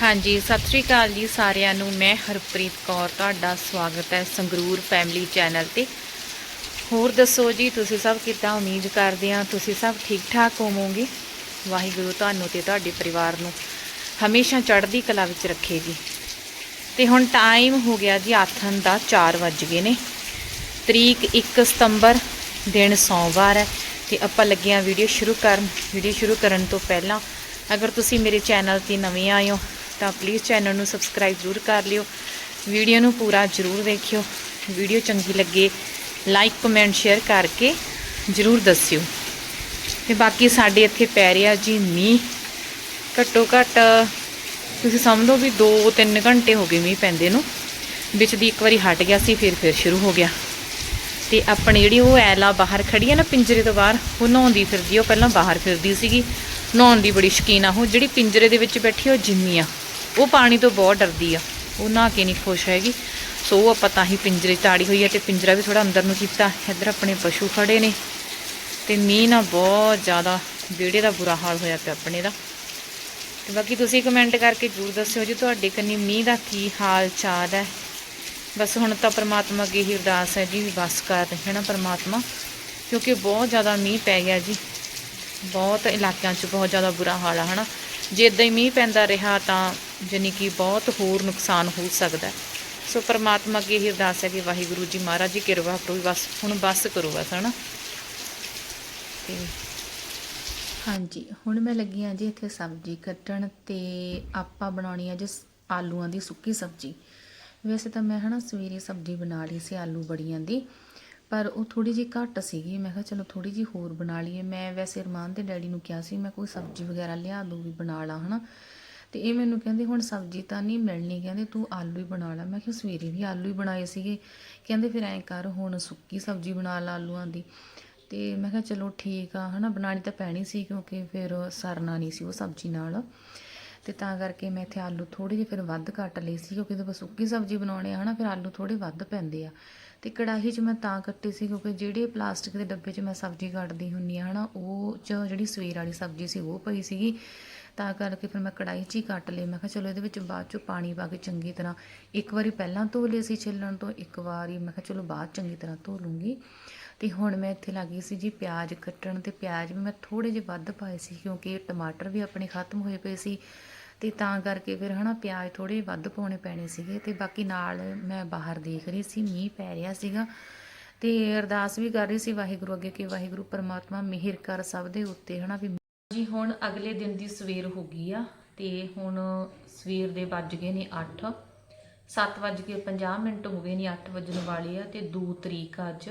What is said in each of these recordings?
ਹਾਂਜੀ, ਸਤਿ ਸ਼੍ਰੀ ਅਕਾਲ ਜੀ ਸਾਰਿਆਂ ਨੂੰ। ਮੈਂ ਹਰਪ੍ਰੀਤ ਕੌਰ, ਤੁਹਾਡਾ ਸਵਾਗਤ ਹੈ ਸੰਗਰੂਰ ਫੈਮਿਲੀ ਚੈਨਲ ਤੇ। ਹੋਰ ਦੱਸੋ ਜੀ, ਤੁਸੀਂ ਸਭ ਕਿੱਦਾਂ? ਉਮੀਦ ਕਰਦੇ ਆ ਤੁਸੀਂ ਸਭ ਠੀਕ ਠਾਕ ਹੋਵੋਗੇ। ਵਾਹਿਗੁਰੂ ਤੁਹਾਨੂੰ ਤੇ ਤੁਹਾਡੇ ਪਰਿਵਾਰ ਨੂੰ ਹਮੇਸ਼ਾ ਚੜ੍ਹਦੀ ਕਲਾ ਵਿੱਚ ਰੱਖੇ ਜੀ ਤੇ ਹੁਣ ਟਾਈਮ ਹੋ ਗਿਆ ਜੀ ਆਥਨ ਦਾ 4 ਵੱਜ ਗਏ ਨੇ। ਤਰੀਕ 1 ਸਤੰਬਰ, ਦਿਨ ਸੋਮਵਾਰ ਹੈ ਤੇ ਆਪਾਂ ਲੱਗੇ ਆ ਵੀਡੀਓ ਸ਼ੁਰੂ ਕਰਨ। ਵੀਡੀਓ ਸ਼ੁਰੂ ਕਰਨ ਤੋਂ ਪਹਿਲਾਂ ਅਗਰ ਤੁਸੀਂ ਮੇਰੇ ਚੈਨਲ ਤੇ ਨਵੇਂ ਆਏ ਹੋ ਤਾਂ ਪਲੀਜ਼ ਚੈਨਲ ਨੂੰ ਸਬਸਕ੍ਰਾਈਬ ਜ਼ਰੂਰ ਕਰ ਲਿਓ। ਵੀਡੀਓ ਨੂੰ ਪੂਰਾ ਜ਼ਰੂਰ ਦੇਖਿਓ ਵੀਡੀਓ ਚੰਗੀ ਲੱਗੇ ਲਾਈਕ ਕਮੈਂਟ ਸ਼ੇਅਰ ਕਰਕੇ ਜ਼ਰੂਰ ਦੱਸਿਓ। ਤੇ ਬਾਕੀ ਸਾਡੇ ਇੱਥੇ ਪੈ ਰਿਹਾ ਜੀ ਮੀਂਹ। ਘੱਟੋ ਘੱਟ, ਤੁਸੀਂ ਸਮਝ ਲਓ ਵੀ 2-3 ਘੰਟੇ ਹੋ ਗਏ ਮੀਂਹ ਪੈਂਦੇ ਨੂੰ। ਵਿੱਚ ਦੀ ਇੱਕ ਵਾਰੀ ਹਟ ਗਿਆ ਸੀ, ਫਿਰ ਫਿਰ ਸ਼ੁਰੂ ਹੋ ਗਿਆ। ਤੇ ਆਪਣੀ ਜਿਹੜੀ ਉਹ ਐਲਾ ਬਾਹਰ ਖੜੀ ਹੈ ਨਾ ਪਿੰਜਰੇ ਤੋਂ ਬਾਹਰ, ਉਹ ਨਹਾਉਂਦੀ ਫਿਰਦੀ ਉਹ ਪਹਿਲਾਂ ਬਾਹਰ ਫਿਰਦੀ ਸੀਗੀ। ਨਹਾਉਣ ਦੀ ਬੜੀ ਸ਼ਕੀਨ ਆ ਉਹ। ਜਿਹੜੀ ਪਿੰਜਰੇ ਦੇ ਵਿੱਚ ਬੈਠੀ ਉਹ ਜਿੰਮੀ ਆ। ਉਹ ਪਾਣੀ ਤੋਂ ਬਹੁਤ ਡਰਦੀ ਆ। ਉਹ ਨਾ ਕੇ ਨਹੀਂ ਖੁਸ਼ ਹੈਗੀ। ਸੋ ਉਹ ਆਪਾਂ ਤਾਂ ਹੀ ਪਿੰਜਰੇ ਤਾੜੀ ਹੋਈ ਹੈ ਤੇ ਪਿੰਜਰਾ ਵੀ ਥੋੜਾ ਅੰਦਰ ਨੂੰ ਕੀਤਾ। ਇੱਧਰ ਆਪਣੇ ਪਸ਼ੂ ਖੜੇ ਨੇ ਤੇ ਮੀਂਹ ਨਾਲ ਬਹੁਤ ਜ਼ਿਆਦਾ ਵਿਹੜੇ ਦਾ ਬੁਰਾ ਹਾਲ ਹੋਇਆ ਪਿਆ ਆਪਣੇ ਦਾ। ਤੇ ਬਾਕੀ ਤੁਸੀਂ ਕਮੈਂਟ ਕਰਕੇ ਜ਼ਰੂਰ ਦੱਸਿਓ ਜੀ ਤੁਹਾਡੇ ਕੰਨੀ ਮੀਂਹ ਦਾ ਕੀ ਹਾਲ ਚਾਲ ਹੈ। ਬਸ ਹੁਣ ਤਾਂ ਪਰਮਾਤਮਾ ਅੱਗੇ ਹੀ ਅਰਦਾਸ ਹੈ ਜੀ ਵੀ ਬਸ ਕਰ ਹੈ ਨਾ ਪਰਮਾਤਮਾ। ਕਿਉਂਕਿ ਬਹੁਤ ਜ਼ਿਆਦਾ ਮੀਂਹ ਪੈ ਗਿਆ ਜੀ। ਬਹੁਤ ਇਲਾਕਿਆਂ 'ਚ ਬਹੁਤ ਜ਼ਿਆਦਾ ਬੁਰਾ ਹਾਲ ਆ, ਹਨਾ। ਜੇ ਇਦਾਂ ਹੀ ਮੀਂਹ ਪੈਂਦਾ ਰਿਹਾ ਤਾਂ ਜਾਣੀ ਕਿ ਬਹੁਤ ਹੋਰ ਨੁਕਸਾਨ ਹੋ ਸਕਦਾ ਸੋ ਪ੍ਰਮਾਤਮਾ ਅੱਗੇ ਹੀ ਅਰਦਾਸ ਹੈ ਕਿ ਵਾਹਿਗੁਰੂ ਜੀ ਮਹਾਰਾਜ ਜੀ ਕਿਰਪਾ ਕਰੋ ਬਸ, ਹੁਣ ਬਸ ਕਰੋ ਬਸ, ਹਨਾ? ਤੇ ਹਾਂਜੀ, ਹੁਣ ਮੈਂ ਲੱਗੀ ਹਾਂ ਜੀ ਇੱਥੇ ਸਬਜ਼ੀ ਕੱਟਣ ਤੇ ਆਪਾਂ ਬਣਾਉਣੀ ਆ ਜੀ ਆਲੂਆਂ ਦੀ ਸੁੱਕੀ ਸਬਜ਼ੀ। ਵੈਸੇ ਤਾਂ ਮੈਂ, ਹਨਾ, ਸਵੇਰੇ ਸਬਜ਼ੀ ਬਣਾ ਲਈ ਸੀ ਆਲੂ ਬੜੀਆਂ ਦੀ, ਪਰ ਉਹ ਥੋੜੀ ਜਿਹੀ ਘੱਟ ਸੀਗੀ। ਮੈਂ ਕਿਹਾ ਚਲੋ ਥੋੜੀ ਜਿਹੀ ਹੋਰ ਬਣਾ ਲਈਏ। ਮੈਂ ਵੈਸੇ ਰਮਾਨ ਦੇ ਡੈਡੀ ਨੂੰ ਕਿਹਾ ਸੀ, ਮੈਂ ਕੋਈ ਸਬਜ਼ੀ ਵਗੈਰਾ ਲਿਆ ਦੂੰ ਵੀ ਬਣਾ ਲਾ, ਹਨਾ? ਤੇ ਇਹ ਮੈਨੂੰ ਕਹਿੰਦੇ, ਹੁਣ ਸਬਜ਼ੀ ਤਾਂ ਨਹੀਂ ਮਿਲਣੀ। ਕਹਿੰਦੇ, ਤੂੰ ਆਲੂ ਹੀ ਬਣਾ ਲੈ। ਮੈਂ ਕਿਹਾ, ਸਵੇਰੇ ਵੀ ਆਲੂ ਹੀ ਬਣਾਏ ਸੀਗੇ। ਕਹਿੰਦੇ, ਫਿਰ ਐਂ ਕਰ, ਹੁਣ ਸੁੱਕੀ ਸਬਜ਼ੀ ਬਣਾ ਲਾ ਆਲੂਆਂ ਦੀ। ਤੇ ਮੈਂ ਕਿਹਾ, ਚਲੋ ਠੀਕ ਆ, ਹਨਾ ਬਣਾਣੀ ਤਾਂ ਪੈਣੀ ਸੀ ਕਿਉਂਕਿ ਫਿਰ ਸਰਨਾ ਨਹੀਂ ਸੀ ਉਹ ਸਬਜ਼ੀ ਨਾਲ। ਤੇ ਤਾਂ ਕਰਕੇ ਮੈਂ ਇੱਥੇ ਆਲੂ ਥੋੜੇ ਜਿਹੇ ਫਿਰ ਵੱਧ ਕੱਟ ਲਏ ਸੀ ਕਿਉਂਕਿ ਜਦੋਂ ਸੁੱਕੀ ਸਬਜ਼ੀ ਬਣਾਉਣੇ ਆ, ਹਨਾ, ਫਿਰ ਆਲੂ ਥੋੜੇ ਵੱਧ ਪੈਂਦੇ ਆ। ਤੇ ਕੜਾਹੀ 'ਚ ਮੈਂ ਤਾਂ ਕੱਟੇ ਸੀ ਕਿਉਂਕਿ ਜਿਹੜੇ ਪਲਾਸਟਿਕ ਦੇ ਡੱਬੇ 'ਚ ਮੈਂ ਸਬਜ਼ੀ ਕੱਟਦੀ ਹੁੰਨੀ ਆ ਹਨਾ, ਉਹ 'ਚ ਜਿਹੜੀ ਸਵੇਰ ਵਾਲੀ ਸਬਜ਼ੀ ਸੀ ਉਹ ਪਈ ਸੀਗੀ। ਤਾਂ ਕਰਕੇ ਫਿਰ ਮੈਂ ਕੜਾਹੀ 'ਚ ਹੀ ਕੱਟ ਲਏ ਮੈਂ ਕਿਹਾ ਚਲੋ ਇਹਦੇ ਵਿੱਚ ਬਾਅਦ 'ਚੋਂ ਪਾਣੀ ਪਾ ਕੇ ਚੰਗੀ ਤਰ੍ਹਾਂ ਇੱਕ ਵਾਰੀ ਪਹਿਲਾਂ ਧੋ ਲਏ ਸੀ ਛਿੱਲਣ ਤੋਂ, ਇੱਕ ਵਾਰੀ ਮੈਂ ਕਿਹਾ ਚਲੋ ਬਾਅਦ ਚੰਗੀ ਤਰ੍ਹਾਂ ਧੋ ਲੂੰਗੀ। ਤੇ ਹੁਣ ਮੈਂ ਇੱਥੇ ਲੱਗੀ ਸੀ ਜੀ ਪਿਆਜ਼ ਕੱਟਣ ਤੇ ਪਿਆਜ਼ ਵੀ ਮੈਂ ਥੋੜੇ ਜਿਹੇ ਵੱਧ ਪਾਏ ਸੀ ਕਿਉਂਕਿ ਟਮਾਟਰ ਵੀ ਆਪਣੇ ਖਤਮ ਹੋਏ ਪਏ ਸੀ। ਤੇ ਤਾਂ ਕਰਕੇ ਫਿਰ ਹਨਾ ਪਿਆਜ਼ ਥੋੜੇ ਵੱਧ ਪਾਉਣੇ ਪੈਣੇ ਸੀਗੇ ਤੇ ਬਾਕੀ ਨਾਲ ਮੈਂ ਬਾਹਰ ਦੇਖ ਰਹੀ ਸੀ, ਮੀਂਹ ਪੈ ਰਿਹਾ ਸੀਗਾ। ਤੇ ਅਰਦਾਸ ਵੀ ਕਰ ਰਹੀ ਸੀ ਵਾਹਿਗੁਰੂ ਅੱਗੇ ਕਿ ਵਾਹਿਗੁਰੂ ਪਰਮਾਤਮਾ ਮਿਹਰ ਕਰ ਸਭ ਦੇ ਉੱਤੇ ਹਨਾ ਵੀ ਜੀ, ਹੁਣ ਅਗਲੇ ਦਿਨ ਦੀ ਸਵੇਰ ਹੋ ਗਈ ਆ ਤੇ ਹੁਣ ਸਵੇਰ ਦੇ ਵੱਜ ਗਏ ਨੇ 8 7 ਵੱਜ ਕੇ 50 ਮਿੰਟ ਹੋ ਗਏ ਨੇ 8 ਵਜਣ ਵਾਲੇ ਆ ਤੇ 2 ਤਰੀਕ ਆ ਅੱਜ।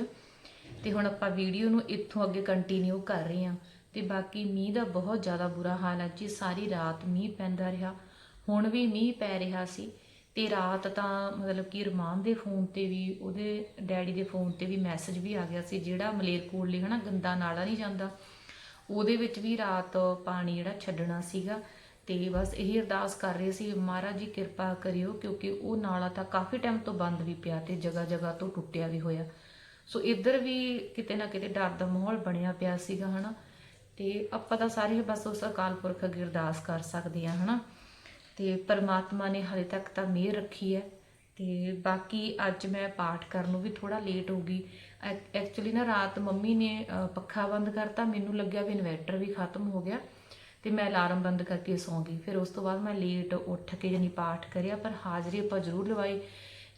ਤੇ ਹੁਣ ਆਪਾਂ ਵੀਡੀਓ ਨੂੰ ਇੱਥੋਂ ਅੱਗੇ ਕੰਟੀਨਿਊ ਕਰ ਰਹੇ ਹਾਂ ਤੇ ਬਾਕੀ ਮੀਂਹ ਦਾ ਬਹੁਤ ਜ਼ਿਆਦਾ ਬੁਰਾ ਹਾਲ ਹੈ ਜੀ, ਸਾਰੀ ਰਾਤ ਮੀਂਹ ਪੈਂਦਾ ਰਿਹਾ। ਹੁਣ ਵੀ ਮੀਂਹ ਪੈ ਰਿਹਾ ਸੀ ਤੇ ਰਾਤ ਤਾਂ ਮਤਲਬ ਕਿ ਰਮਾਨ ਦੇ ਫੋਨ ਤੇ ਵੀ, ਉਹਦੇ ਡੈਡੀ ਦੇ ਫੋਨ ਤੇ ਵੀ ਮੈਸੇਜ ਵੀ ਆ ਗਿਆ ਸੀ, ਜਿਹੜਾ ਮਲੇਰਕੋਟਲੇ ਹਨਾ, ਗੰਦਾ ਨਾਲਾ ਨਹੀਂ ਜਾਂਦਾ। ਉਹਦੇ ਵਿੱਚ ਵੀ ਰਾਤ ਪਾਣੀ ਜਿਹੜਾ ਛੱਡਣਾ ਸੀਗਾ ਤੇ ਬਸ ਇਹੀ ਅਰਦਾਸ ਕਰ ਰਹੇ ਸੀ, ਮਹਾਰਾਜ ਜੀ ਕਿਰਪਾ ਕਰਿਓ ਕਿਉਂਕਿ ਉਹ ਨਾਲਾ ਤਾਂ ਕਾਫੀ ਟਾਈਮ ਤੋਂ ਬੰਦ ਵੀ ਪਿਆ ਤੇ ਜਗ੍ਹਾ ਜਗ੍ਹਾ ਤੋਂ ਟੁੱਟਿਆ ਵੀ ਹੋਇਆ। ਸੋ ਇੱਧਰ ਵੀ ਕਿਤੇ ਨਾ ਕਿਤੇ ਡਰ ਦਾ ਮਾਹੌਲ ਬਣਿਆ ਪਿਆ ਸੀਗਾ, ਹਨਾ? ਤੇ ਆਪਾਂ ਤਾਂ ਸਾਰੇ ਬਸ ਉਸ ਅਕਾਲ ਪੁਰਖ ਅੱਗੇ ਅਰਦਾਸ ਕਰ ਸਕਦੇ ਆ ਹਨਾ? ਤੇ ਪਰਮਾਤਮਾ ਨੇ ਹਲੇ ਤੱਕ ਤਾਂ ਮਿਹਰ ਰੱਖੀ ਹੈ। ਤੇ ਬਾਕੀ ਅੱਜ ਮੈਂ ਪਾਠ ਕਰਨ ਨੂੰ ਵੀ ਥੋੜਾ ਲੇਟ ਹੋ ਗਈ। ਐਕਚੁਅਲੀ ਨਾ ਰਾਤ ਮੰਮੀ ਨੇ ਪੱਖਾ ਬੰਦ ਕਰਤਾ, ਮੈਨੂੰ ਲੱਗਿਆ ਵੀ ਇਨਵਰਟਰ ਵੀ ਖਤਮ ਹੋ ਗਿਆ ਤੇ ਮੈਂ ਅਲਾਰਮ ਬੰਦ ਕਰਕੇ ਸੌਂ ਗਈ। ਫਿਰ ਉਸ ਤੋਂ ਬਾਅਦ ਮੈਂ ਲੇਟ ਉੱਠ ਕੇ ਜਾਨੀ ਪਾਠ ਕਰਿਆ, ਪਰ ਹਾਜ਼ਰੀ ਆਪਾਂ ਜ਼ਰੂਰ ਲਵਾਈ।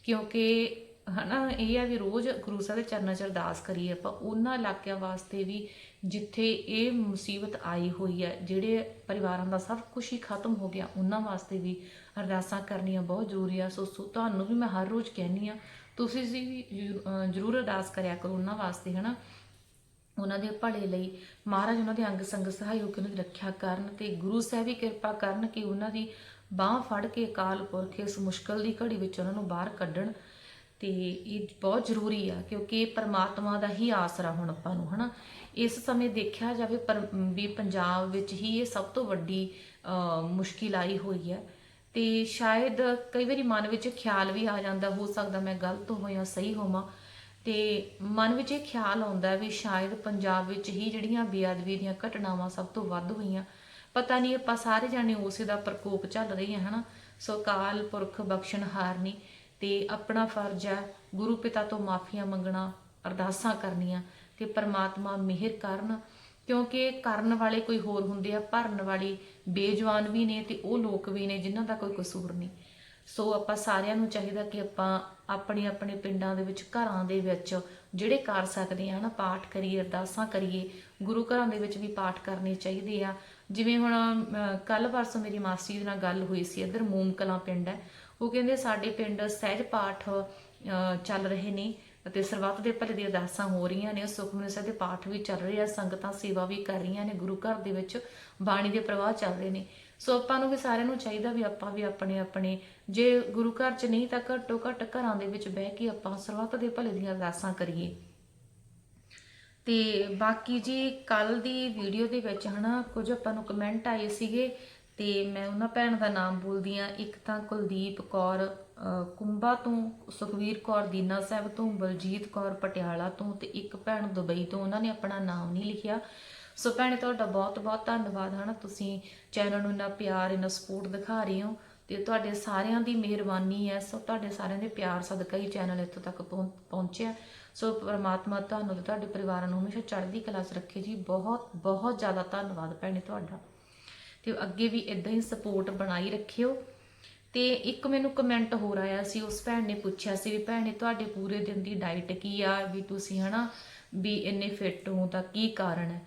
ਕਿਉਂਕਿ ਹਨਾ, ਇਹ ਆ ਵੀ ਰੋਜ਼ ਗੁਰੂ ਸਾਹਿਬ ਦੇ ਚਰਨਾਂ 'ਚ ਅਰਦਾਸ ਕਰੀਏ ਆਪਾਂ, ਉਹਨਾਂ ਇਲਾਕਿਆਂ ਵਾਸਤੇ ਵੀ ਜਿੱਥੇ ਇਹ ਮੁਸੀਬਤ ਆਈ ਹੋਈ ਹੈ ਜਿਹੜੇ ਪਰਿਵਾਰਾਂ ਦਾ ਸਭ ਕੁਝ ਹੀ ਖਤਮ ਹੋ ਗਿਆ, ਉਹਨਾਂ ਵਾਸਤੇ ਵੀ ਅਰਦਾਸਾਂ ਕਰਨੀਆਂ ਬਹੁਤ ਜ਼ਰੂਰੀ ਆ। ਸੋ ਸੋ ਤੁਹਾਨੂੰ ਵੀ ਮੈਂ ਹਰ ਰੋਜ਼ ਕਹਿੰਨੀ ਆ, ਤੁਸੀਂ ਵੀ ਜ਼ਰੂਰ ਅਰਦਾਸ ਕਰਿਆ ਕਰੋ ਉਹਨਾਂ ਵਾਸਤੇ, ਹਨਾ? ਉਹਨਾਂ ਦੇ ਭਲੇ ਲਈ। ਮਹਾਰਾਜ, ਉਹਨਾਂ ਦੇ ਅੰਗ ਸੰਗ ਸਹਾਈ ਹੋ ਉਹਨਾਂ ਦੀ ਰੱਖਿਆ ਕਰਨ ਤੇ ਗੁਰੂ ਸਾਹਿਬ ਵੀ ਕਿਰਪਾ ਕਰਨ ਕਿ ਉਹਨਾਂ ਦੀ ਬਾਹ ਫੜ ਕੇ ਅਕਾਲ ਪੁਰਖ ਇਸ ਮੁਸ਼ਕਲ ਦੀ ਘੜੀ ਵਿੱਚ ਉਹਨਾਂ ਨੂੰ ਬਾਹਰ ਕੱਢਣ। ਤੇ ਇਹ ਬਹੁਤ ਜ਼ਰੂਰੀ ਆ, ਕਿਉਂਕਿ ਪਰਮਾਤਮਾ ਦਾ ਹੀ ਆਸਰਾ ਹੁਣ ਆਪਾਂ ਨੂੰ, ਹਨਾ? ਇਸ ਸਮੇਂ ਦੇਖਿਆ ਜਾਵੇ, ਪਰ, ਵੀ ਪੰਜਾਬ ਵਿੱਚ ਹੀ ਇਹ ਸਭ ਤੋਂ ਵੱਡੀ ਮੁਸ਼ਕਿਲ ਆਈ ਹੋਈ ਹੈ। ਤੇ ਸ਼ਾਇਦ ਕਈ ਵਾਰੀ ਮਨ ਵਿੱਚ ਖਿਆਲ ਵੀ ਆ ਜਾਂਦਾ, ਹੋ ਸਕਦਾ ਮੈਂ ਗਲਤ ਹੋਵਾਂ ਜਾਂ ਸਹੀ ਹੋਵਾਂ। ਤੇ ਮਨ ਵਿੱਚ ਇਹ ਖਿਆਲ ਆਉਂਦਾ ਵੀ ਸ਼ਾਇਦ ਪੰਜਾਬ ਵਿੱਚ ਹੀ ਜਿਹੜੀਆਂ ਬੇਅਦਬੀ ਦੀਆਂ ਘਟਨਾਵਾਂ ਸਭ ਤੋਂ ਵੱਧ ਹੋਈਆਂ। ਪਤਾ ਨਹੀਂ, ਆਪਾਂ ਸਾਰੇ ਜਾਣੇ ਉਸੇ ਦਾ ਪ੍ਰਕੋਪ ਚੱਲ ਰਹੇ ਹਾਂ, ਹਨਾ? ਸੋ ਕਾਲ ਪੁਰਖ ਬਖਸ਼ਣ ਹਾਰਨੀ ਤੇ ਆਪਣਾ ਫਰਜ਼ ਹੈ ਗੁਰੂ ਪਿਤਾ ਤੋਂ ਮਾਫੀਆਂ ਮੰਗਣਾ, ਅਰਦਾਸਾਂ ਕਰਨੀਆਂ, ਤੇ ਪਰਮਾਤਮਾ ਮਿਹਰ ਕਰਨ। ਕਿਉਂਕਿ ਕਰਨ ਵਾਲੇ ਕੋਈ ਹੋਰ ਹੁੰਦੇ ਆ ਭਰਨ ਵਾਲੇ ਬੇਜਵਾਨ ਵੀ ਨੇ ਤੇ ਉਹ ਲੋਕ ਵੀ ਨੇ ਜਿਨ੍ਹਾਂ ਦਾ ਕੋਈ ਕਸੂਰ ਨਹੀਂ। ਸੋ ਆਪਾਂ ਸਾਰਿਆਂ ਨੂੰ ਚਾਹੀਦਾ ਕਿ ਆਪਾਂ ਆਪਣੇ ਆਪਣੇ ਪਿੰਡਾਂ ਦੇ ਵਿੱਚ ਘਰਾਂ ਦੇ ਵਿੱਚ ਜਿਹੜੇ ਕਰ ਸਕਦੇ ਆ ਨਾ ਪਾਠ ਕਰੀਏ ਅਰਦਾਸਾਂ ਕਰੀਏ ਗੁਰੂ ਘਰਾਂ ਦੇ ਵਿੱਚ ਵੀ ਪਾਠ ਕਰਨੇ ਚਾਹੀਦੇ ਆ। ਜਿਵੇਂ ਹੁਣ ਕੱਲ ਪਰਸੋਂ ਮੇਰੀ ਮਾਸੀ ਦੇ ਨਾਲ ਗੱਲ ਹੋਈ ਸੀ ਇੱਧਰ ਮੂਮਕਲਾ ਪਿੰਡ ਹੈ। ਉਹ ਕਹਿੰਦੇ ਸਾਡੇ ਪਿੰਡ ਸਹਿਜ ਪਾਠ ਅ, ਚੱਲ ਰਹੇ ਨੇ। ਅਤੇ ਸਰਬੱਤ ਦੇ ਭਲੇ ਦੀਆਂ ਅਰਦਾਸਾਂ ਹੋ ਰਹੀਆਂ ਨੇ ਸੁਖਮਨੀ ਸਾਹਿਬ ਦੇ ਪਾਠ ਵੀ ਚੱਲ ਰਹੇ ਆ, ਸੰਗਤਾਂ ਸੇਵਾ ਵੀ ਕਰ ਰਹੀਆਂ ਨੇ, ਗੁਰੂ ਘਰ ਦੇ ਵਿੱਚ ਬਾਣੀ ਦੇ ਪ੍ਰਵਾਹ ਚੱਲ ਰਹੇ ਨੇ। ਸੋ ਆਪਾਂ ਨੂੰ ਵੀ ਸਾਰਿਆਂ ਨੂੰ ਚਾਹੀਦਾ ਵੀ ਆਪਾਂ ਵੀ ਆਪਣੇ ਆਪਣੇ, ਜੇ ਗੁਰੂ ਘਰ 'ਚ ਨਹੀਂ ਤਾਂ ਘੱਟੋ ਘੱਟ ਘਰਾਂ ਦੇ ਵਿੱਚ ਬਹਿ ਕੇ ਆਪਾਂ ਸਰਬੱਤ ਦੇ ਭਲੇ ਦੀਆਂ ਅਰਦਾਸਾਂ ਕਰੀਏ। ਤੇ ਬਾਕੀ ਜੀ ਕੱਲ ਦੀ ਵੀਡੀਓ ਦੇ ਵਿੱਚ ਹਨਾ ਕੁਝ ਆਪਾਂ ਨੂੰ ਕਮੈਂਟ ਆਏ ਸੀਗੇ ਤੇ ਮੈਂ ਉਹਨਾਂ ਭੈਣ ਦਾ ਨਾਮ ਬੋਲਦੀ ਆ ਇੱਕ ਤਾਂ ਕੁਲਦੀਪ ਕੌਰ ਅਹ, ਕੁੰਬਾ ਤੋਂ ਸੁਖਵੀਰ ਕੌਰ ਦੀਨਾ ਸਾਹਿਬ ਤੋਂ ਬਲਜੀਤ ਕੌਰ ਪਟਿਆਲਾ ਤੋਂ ਤੇ ਇੱਕ ਭੈਣ ਦੁਬਈ ਤੋਂ। ਉਹਨਾਂ ਨੇ ਆਪਣਾ ਨਾਮ ਨਹੀਂ ਲਿਖਿਆ। ਸੋ ਭੈਣੇ ਤੁਹਾਡਾ ਬਹੁਤ ਬਹੁਤ ਧੰਨਵਾਦ ਹਨਾ? ਤੁਸੀਂ ਚੈਨਲ ਨੂੰ ਇੰਨਾ ਪਿਆਰ ਇੰਨਾ ਸਪੋਰਟ ਦਿਖਾ ਰਹੇ ਹੋ ਤੇ ਤੁਹਾਡੇ ਸਾਰਿਆਂ ਦੀ ਮਿਹਰਬਾਨੀ ਹੈ। ਸੋ ਤੁਹਾਡੇ ਸਾਰਿਆਂ ਦੇ ਪਿਆਰ ਸਦਕਾ ਹੀ ਚੈਨਲ ਇੱਥੋਂ ਤੱਕ ਪਹੁੰ- ਪਹੁੰਚਿਆ। ਸੋ ਪਰਮਾਤਮਾ ਤੁਹਾਨੂੰ ਤੇ ਤੁਹਾਡੇ ਪਰਿਵਾਰਾਂ ਨੂੰ ਹਮੇਸ਼ਾ ਚੜ੍ਹਦੀ ਕਲਾ 'ਚ ਰੱਖੇ ਜੀ। ਬਹੁਤ ਬਹੁਤ ਜ਼ਿਆਦਾ ਧੰਨਵਾਦ ਭੈਣੇ ਤੁਹਾਡਾ। ਤੇ ਅੱਗੇ ਵੀ ਇਦਾਂ ਹੀ ਸਪੋਰਟ ਬਣਾਈ ਰੱਖਿਓ। ਤੇ ਇੱਕ ਮੈਨੂੰ ਕਮੈਂਟ ਹੋਰ ਆਇਆ ਸੀ, ਉਸ ਭੈਣ ਨੇ ਪੁੱਛਿਆ ਸੀ ਵੀ ਭੈਣੇ ਤੁਹਾਡੇ ਪੂਰੇ ਦਿਨ ਦੀ ਡਾਈਟ ਕੀ ਆ? ਵੀ ਤੁਸੀਂ ਹਨਾ ਵੀ ਇੰਨੇ ਫਿੱਟ ਹੋ ਤਾਂ ਕੀ ਕਾਰਨ ਹੈ?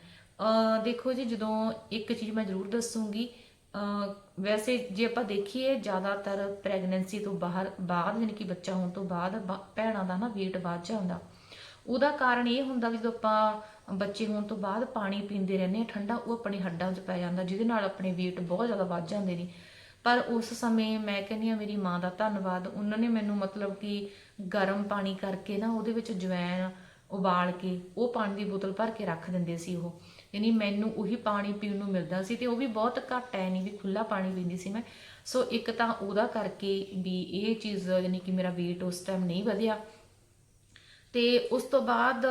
ਦੇਖੋ ਜੀ, ਜਦੋਂ ਇੱਕ ਚੀਜ਼ ਮੈਂ ਜ਼ਰੂਰ ਦੱਸੂਗੀ ਵੈਸੇ ਜੇ ਆਪਾਂ ਦੇਖੀਏ ਜ਼ਿਆਦਾਤਰ ਪ੍ਰੈਗਨੈਂਸੀ ਤੋਂ ਬਾਹਰ, ਬਾਅਦ ਯਾਨੀ ਕਿ ਬੱਚਾ ਹੋਣ ਤੋਂ ਬਾਅਦ, ਬ- ਭੈਣਾਂ ਦਾ ਨਾ weight ਵੱਧ ਜਾਂਦਾ। ਉਹਦਾ ਕਾਰਨ ਇਹ ਹੁੰਦਾ ਵੀ ਜਦੋਂ ਆਪਾਂ ਬੱਚੇ ਹੋਣ ਤੋਂ ਬਾਅਦ ਪਾਣੀ ਪੀਂਦੇ ਰਹਿੰਦੇ ਆ, ਠੰਡਾ ਉਹ ਆਪਣੇ ਹੱਡਾਂ 'ਚ ਪੈ ਜਾਂਦਾ, ਜਿਹਦੇ ਨਾਲ ਆਪਣੇ weight ਬਹੁਤ ਜ਼ਿਆਦਾ ਵੱਧ ਜਾਂਦੇ ਨੇ। ਪਰ ਉਸ ਸਮੇਂ ਮੈਂ ਕਹਿੰਦੀ ਆ ਮੇਰੀ ਮਾਂ ਦਾ ਧੰਨਵਾਦ, ਉਹਨਾਂ ਨੇ ਮੈਨੂੰ ਮਤਲਬ ਕਿ ਗਰਮ ਪਾਣੀ ਕਰਕੇ ਨਾ ਉਹਦੇ ਵਿੱਚ ਜਵੈਣ ਉਬਾਲ ਕੇ ਉਹ ਪਾਣੀ ਦੀ ਬੋਤਲ ਭਰ ਕੇ ਰੱਖ ਦਿੰਦੇ ਸੀ ਉਹ। ਯਾਨੀ ਮੈਨੂੰ ਉਹੀ ਪਾਣੀ ਪੀਣ ਨੂੰ ਮਿਲਦਾ ਸੀ ਤੇ ਉਹ ਵੀ ਬਹੁਤ ਘੱਟ ਐ ਨਹੀਂ ਵੀ ਖੁੱਲਾ ਪਾਣੀ ਪੀਂਦੀ ਸੀ ਮੈਂ। ਸੋ ਇੱਕ ਤਾਂ ਉਹਦਾ ਕਰਕੇ ਵੀ ਇਹ ਚੀਜ਼, ਯਾਨੀ ਕਿ ਮੇਰਾ weight ਉਸ ਟਾਈਮ ਨਹੀਂ ਵਧਿਆ। ਤੇ ਉਸ ਤੋਂ ਬਾਅਦ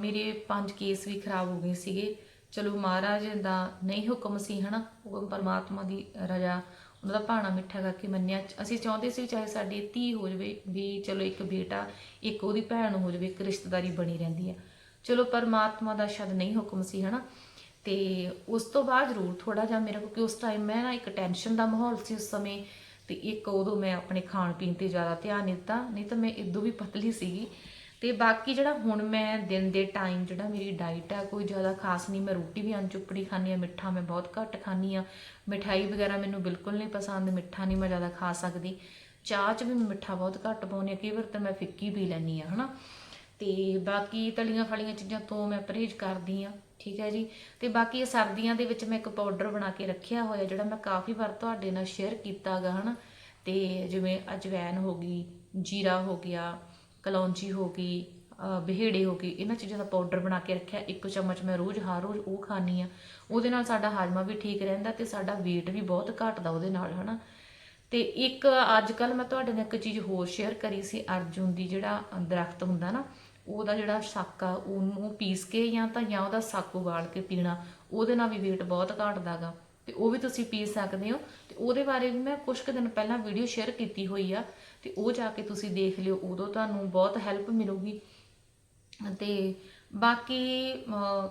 ਮੇਰੇ ਪੰਜ ਕੇਸ ਵੀ ਖਰਾਬ ਹੋ ਗਏ ਸੀਗੇ। ਚਲੋ ਮਹਾਰਾਜ ਦਾ ਨਹੀਂ ਹੁਕਮ ਸੀ, ਹਨਾ? ਉਹ ਪਰਮਾਤਮਾ ਦੀ ਰਜਾ ਉਹਨਾਂ ਦਾ ਭਾਣਾ ਮਿੱਠਾ ਕਰਕੇ ਮੰਨਿਆ। ਅਸੀਂ ਚਾਹੁੰਦੇ ਸੀ ਚਾਹੇ ਸਾਡੀ ਧੀ ਹੋ ਜਾਵੇ, ਵੀ ਚਲੋ ਇੱਕ ਬੇਟਾ, ਇੱਕ ਉਹਦੀ ਭੈਣ ਹੋ ਜਾਵੇ, ਇੱਕ ਰਿਸ਼ਤੇਦਾਰੀ ਬਣੀ ਰਹਿੰਦੀ ਆ। ਚਲੋ ਪਰਮਾਤਮਾ ਦਾ ਸ਼ਾਇਦ ਨਹੀਂ ਹੁਕਮ ਸੀ, ਹਨਾ? ਤੇ ਉਸ ਤੋਂ ਬਾਅਦ ਜ਼ਰੂਰ ਥੋੜਾ ਜਿਹਾ ਮੇਰਾ ਕਿਉਂਕਿ ਉਸ ਟਾਈਮ ਮੈਂ ਨਾ ਇੱਕ ਟੈਨਸ਼ਨ ਦਾ ਮਾਹੌਲ ਸੀ ਉਸ ਸਮੇਂ, ਤੇ ਇੱਕ ਉਦੋਂ ਮੈਂ ਆਪਣੇ ਖਾਣ ਪੀਣ ਤੇ ਜ਼ਿਆਦਾ ਧਿਆਨ ਨਹੀਂ ਦਿੱਤਾ, ਨਹੀਂ ਤਾਂ ਮੈਂ ਇਦੋਂ ਵੀ ਪਤਲੀ ਸੀਗੀ। ਤੇ ਬਾਕੀ ਜਿਹੜਾ ਹੁਣ ਮੈਂ ਦਿਨ ਦੇ ਟਾਈਮ ਜਿਹੜਾ ਮੇਰੀ ਡਾਈਟ ਆ, ਕੋਈ ਜ਼ਿਆਦਾ ਖਾਸ ਨਹੀਂ, ਮੈਂ ਰੋਟੀ ਵੀ ਅਨਚੁੱਪੜੀ ਖਾਂਦੀ ਆ ਮਿੱਠਾ ਮੈਂ ਬਹੁਤ ਘੱਟ ਖਾਂਦੀ ਆ ਮਿਠਾਈ ਵਗੈਰਾ ਮੈਨੂੰ ਬਿਲਕੁਲ ਨਹੀਂ ਪਸੰਦ, ਮਿੱਠਾ ਨਹੀਂ ਮੈਂ ਜ਼ਿਆਦਾ ਖਾ ਸਕਦੀ। ਚਾਹ 'ਚ ਵੀ ਮੈਂ ਮਿੱਠਾ ਬਹੁਤ ਘੱਟ ਪਾਉਂਦੀ ਆ ਕਈ ਵਾਰ ਤਾਂ ਮੈਂ ਫਿੱਕੀ ਪੀ ਲੈਂਦੀ ਆ ਹਨਾ। ਤੇ ਬਾਕੀ ਤਲੀਆਂ ਫਲੀਆਂ ਚੀਜ਼ਾਂ ਤੋਂ ਮੈਂ ਪਰਹੇਜ਼ ਕਰਦੀ ਆ ਠੀਕ ਹੈ ਜੀ। ਤੇ ਬਾਕੀ ਇਹ ਸਰਦੀਆਂ ਦੇ ਵਿੱਚ ਮੈਂ ਇੱਕ ਪਾਊਡਰ ਬਣਾ ਕੇ ਰੱਖਿਆ ਹੋਇਆ, ਜਿਹੜਾ ਮੈਂ ਕਾਫੀ ਵਾਰ ਤੁਹਾਡੇ ਨਾਲ ਸ਼ੇਅਰ ਕੀਤਾਗਾ ਹਨਾ। ਤੇ ਜਿਵੇਂ ਅਜਵੈਨ ਹੋ ਗਈ, ਜੀਰਾ ਹੋ ਗਿਆ ਕਲੌਂਜੀ ਹੋ ਗਈ ਅ, ਹੋ ਗਏ ਇਹਨਾਂ ਚੀਜ਼ਾਂ ਦਾ ਪਾਊਡਰ ਬਣਾ ਕੇ ਰੱਖਿਆ ਇੱਕ ਚਮਚ ਮੈਂ ਰੋਜ਼ ਹਰ ਰੋਜ਼ ਉਹ ਖਾਣੀ ਆ ਉਹਦੇ ਨਾਲ ਸਾਡਾ ਹਾਜ਼ਮਾ ਵੀ ਠੀਕ ਰਹਿੰਦਾ ਤੇ ਸਾਡਾ weight ਵੀ ਬਹੁਤ ਘਟਦਾ ਉਹਦੇ ਨਾਲ ਹਨਾ। ਤੇ ਇੱਕ ਅੱਜ ਕੱਲ ਮੈਂ ਤੁਹਾਡੇ ਨਾਲ ਇੱਕ ਚੀਜ਼ ਹੋਰ ਸ਼ੇਅਰ ਕਰੀ ਸੀ ਅਰਜੁਨ ਦੀ ਜਿਹੜਾ ਦਰਖਤ ਹੁੰਦਾ ਨਾ ਉਹਦਾ ਜਿਹੜਾ ਸੱਕ ਆ ਉਹਨੂੰ ਪੀਸ ਕੇ ਜਾਂ ਤਾਂ ਜਾਂ ਉਹਦਾ ਸੱਕ ਉਬਾਲ ਕੇ ਪੀਣਾ ਉਹਦੇ ਨਾਲ ਵੀ weight ਬਹੁਤ ਘਟਦਾਗਾ। ਤੇ ਉਹ ਵੀ ਤੁਸੀਂ ਪੀ ਸਕਦੇ ਹੋ। ਤੇ ਉਹਦੇ ਬਾਰੇ ਵੀ ਮੈਂ ਕੁਝ ਕੁ ਦਿਨ ਪਹਿਲਾਂ ਵੀਡੀਓ ਸ਼ੇਅਰ ਕੀਤੀ ਹੋਈ ਆ। ਤੇ ਉਹ ਜਾ ਕੇ ਤੁਸੀਂ ਦੇਖ ਲਿਓ, ਉਦੋਂ ਤੁਹਾਨੂੰ ਬਹੁਤ ਹੈਲਪ ਮਿਲੂਗੀ। ਤੇ ਬਾਕੀ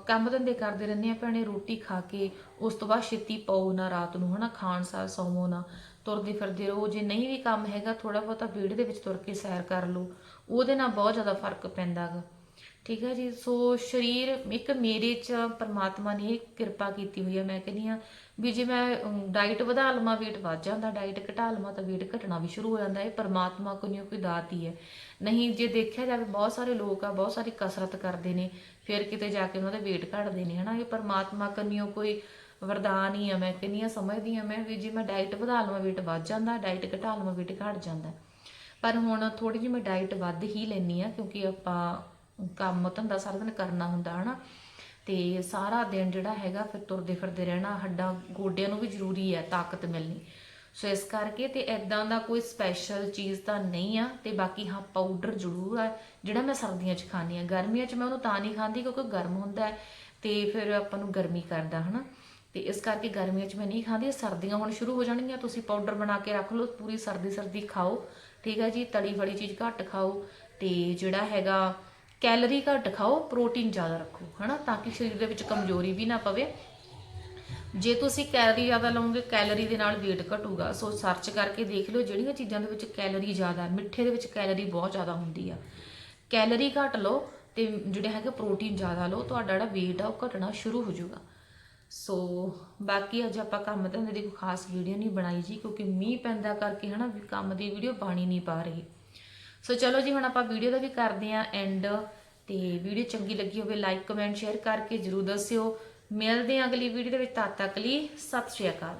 ਕੰਮ ਧੰਦੇ ਕਰਦੇ ਰਹਿੰਦੇ ਆ ਭੈਣੇ, ਰੋਟੀ ਖਾ ਕੇ, ਉਸ ਤੋਂ ਬਾਅਦ ਛੇਤੀ ਪਾਓ ਨਾ ਰਾਤ ਨੂੰ, ਹਨਾ, ਖਾਣ ਸਾਰ ਸੌਵੋ ਨਾ। ਤੁਰਦੇ ਫਿਰਦੇ ਰਹੋ, ਜੇ ਨਹੀਂ ਵੀ ਕੰਮ ਹੈਗਾ ਥੋੜਾ ਬਹੁਤਾ ਵਿਹੜੇ ਦੇ ਵਿੱਚ ਤੁਰ ਕੇ ਸੈਰ ਕਰ ਲਓ। ਉਹਦੇ ਨਾਲ ਬਹੁਤ ਜ਼ਿਆਦਾ ਫ਼ਰਕ ਪੈਂਦਾ ਗਾ ਠੀਕ ਹੈ ਜੀ? ਸੋ ਸਰੀਰ ਇੱਕ ਮੇਰੇ ਚ ਪਰਮਾਤਮਾ ਨੇ ਇਹ ਕਿਰਪਾ ਕੀਤੀ ਹੋਈ ਹੈ ਮੈਂ ਕਹਿੰਦੀ ਆ ਵੀ ਜੇ ਮੈਂ ਡਾਈਟ ਵਧਾ ਲਵਾਂ, weight ਵੱਧ ਜਾਂਦਾ ਡਾਈਟ ਘਟਾ ਲਵਾਂ ਤਾਂ weight ਘਟਣਾ ਵੀ ਸ਼ੁਰੂ ਹੋ ਜਾਂਦਾ। ਇਹ ਪਰਮਾਤਮਾ ਕੋਲੋਂ ਕੋਈ ਦਾਤ ਹੀ ਹੈ। ਨਹੀਂ, ਜੇ ਦੇਖਿਆ ਜਾਵੇ ਬਹੁਤ ਸਾਰੇ ਲੋਕ ਆ, ਬਹੁਤ ਸਾਰੀ ਕਸਰਤ ਕਰਦੇ ਨੇ, ਫਿਰ ਕਿਤੇ ਜਾ ਕੇ ਉਹਨਾਂ ਦਾ weight ਘਟਦੇ ਨੇ, ਹਨਾ? ਇਹ ਪਰਮਾਤਮਾ ਕੋਲੋਂ ਕੋਈ ਵਰਦਾਨ ਹੀ ਆ। ਮੈਂ ਕਹਿੰਦੀ ਆ ਸਮਝਦੀ ਆ ਮੈਂ ਵੀ ਜੇ ਮੈਂ ਡਾਈਟ ਵਧਾ ਲਵਾਂ, weight ਵੱਧ ਜਾਂਦਾ ਡਾਈਟ ਘਟਾ ਲਵਾਂ, weight ਘਟ ਜਾਂਦਾ। ਪਰ ਹੁਣ ਥੋੜੀ ਜਿਹੀ ਮੈਂ ਡਾਈਟ ਵੱਧ ਹੀ ਲੈਣੀ ਆ ਕਿਉਂਕਿ ਆਪਾਂ ਕੰਮ ਧੰਦਾ ਸਾਰਾ ਦਿਨ ਕਰਨਾ ਹੁੰਦਾ, ਹਨਾ? ਤੇ ਸਾਰਾ ਦਿਨ ਜਿਹੜਾ ਹੈਗਾ ਫਿਰ ਤੁਰਦੇ ਫਿਰਦੇ ਰਹਿਣਾ, ਹੱਡਾਂ ਗੋਡਿਆਂ ਨੂੰ ਵੀ ਜ਼ਰੂਰੀ ਹੈ ਤਾਕਤ ਮਿਲਣੀ। ਸੋ ਇਸ ਕਰਕੇ ਤੇ ਐਦਾਂ ਦਾ ਕੋਈ ਸਪੈਸ਼ਲ ਚੀਜ਼ ਤਾਂ ਨਹੀਂ ਆ, ਤੇ ਬਾਕੀ ਹਾਂ ਪਾਊਡਰ ਜ਼ਰੂਰ ਆ, ਜਿਹੜਾ ਮੈਂ ਸਰਦੀਆਂ 'ਚ ਖਾਂਦੀ ਆ ਗਰਮੀਆਂ 'ਚ ਮੈਂ ਉਹਨੂੰ ਤਾਂ ਨਹੀਂ ਖਾਂਦੀ ਕਿਉਂਕਿ ਗਰਮ ਹੁੰਦਾ ਤੇ ਫਿਰ ਆਪਾਂ ਨੂੰ ਗਰਮੀ ਕਰਦਾ, ਹਨਾ? ਤੇ ਇਸ ਕਰਕੇ ਗਰਮੀਆਂ 'ਚ ਮੈਂ ਨਹੀਂ ਖਾਂਦੀ ਸਰਦੀਆਂ ਹੁਣ ਸ਼ੁਰੂ ਹੋ ਜਾਣਗੀਆਂ, ਤੁਸੀਂ ਪਾਊਡਰ ਬਣਾ ਕੇ ਰੱਖ ਲਓ, ਪੂਰੀ ਸਰਦੀ ਸਰਦੀ ਖਾਓ, ਠੀਕ ਹੈ ਜੀ? ਤਲੀ ਫੜੀ ਚੀਜ਼ ਘੱਟ ਖਾਓ ਤੇ ਜਿਹੜਾ ਹੈਗਾ ਕੈਲਰੀ ਘੱਟ ਖਾਓ, ਪ੍ਰੋਟੀਨ ਜ਼ਿਆਦਾ ਰੱਖੋ, ਹਨਾ? ਤਾਂ ਕਿ ਸਰੀਰ ਦੇ ਵਿੱਚ ਕਮਜ਼ੋਰੀ ਵੀ ਨਾ ਪਵੇ। ਜੇ ਤੁਸੀਂ ਕੈਲਰੀ ਜ਼ਿਆਦਾ ਲਓਗੇ ਕੈਲਰੀ ਦੇ ਨਾਲ weight ਘਟੂਗਾ। ਸੋ ਸਰਚ ਕਰਕੇ ਦੇਖ ਲਓ ਜਿਹੜੀਆਂ ਚੀਜ਼ਾਂ ਦੇ ਵਿੱਚ ਕੈਲਰੀ ਜ਼ਿਆਦਾ ਮਿੱਠੇ ਦੇ ਵਿੱਚ ਕੈਲਰੀ ਬਹੁਤ ਜ਼ਿਆਦਾ ਹੁੰਦੀ ਆ। ਕੈਲਰੀ ਘੱਟ ਲਓ ਤੇ ਜਿਹੜੇ ਹੈਗੇ ਪ੍ਰੋਟੀਨ ਜ਼ਿਆਦਾ ਲਓ, ਤੁਹਾਡਾ ਜਿਹੜਾ weight ਆ ਉਹ ਘਟਣਾ ਸ਼ੁਰੂ ਹੋ ਜਾਊਗਾ। ਸੋ ਬਾਕੀ ਅੱਜ ਆਪਾਂ ਕੰਮ ਧੰਦੇ ਦੀ ਕੋਈ ਖਾਸ ਵੀਡੀਓ ਨਹੀਂ ਬਣਾਈ ਜੀ, ਕਿਉਂਕਿ ਮੀਂਹ ਪੈਂਦਾ ਕਰਕੇ ਹਨਾ, ਵੀ ਕੰਮ ਦੀ ਵੀਡੀਓ ਬਣੀ ਨਹੀਂ ਪਾ ਰਹੀ। ਸੋ ਚਲੋ ਜੀ, ਹੁਣ ਆਪਾਂ ਵੀਡੀਓ ਦਾ ਵੀ ਕਰਦੇ ਆਂ ਐਂਡ ਤੇ ਵੀਡੀਓ ਚੰਗੀ ਲੱਗੀ ਹੋਵੇ ਲਾਈਕ ਕਮੈਂਟ ਸ਼ੇਅਰ ਕਰਕੇ ਜਰੂਰ ਦੱਸਿਓ। ਮਿਲਦੇ ਆਂ ਅਗਲੀ ਵੀਡੀਓ ਦੇ ਵਿੱਚ, ਤਦ ਤੱਕ ਲਈ ਸਤਿ ਸ਼੍ਰੀ ਅਕਾਲ।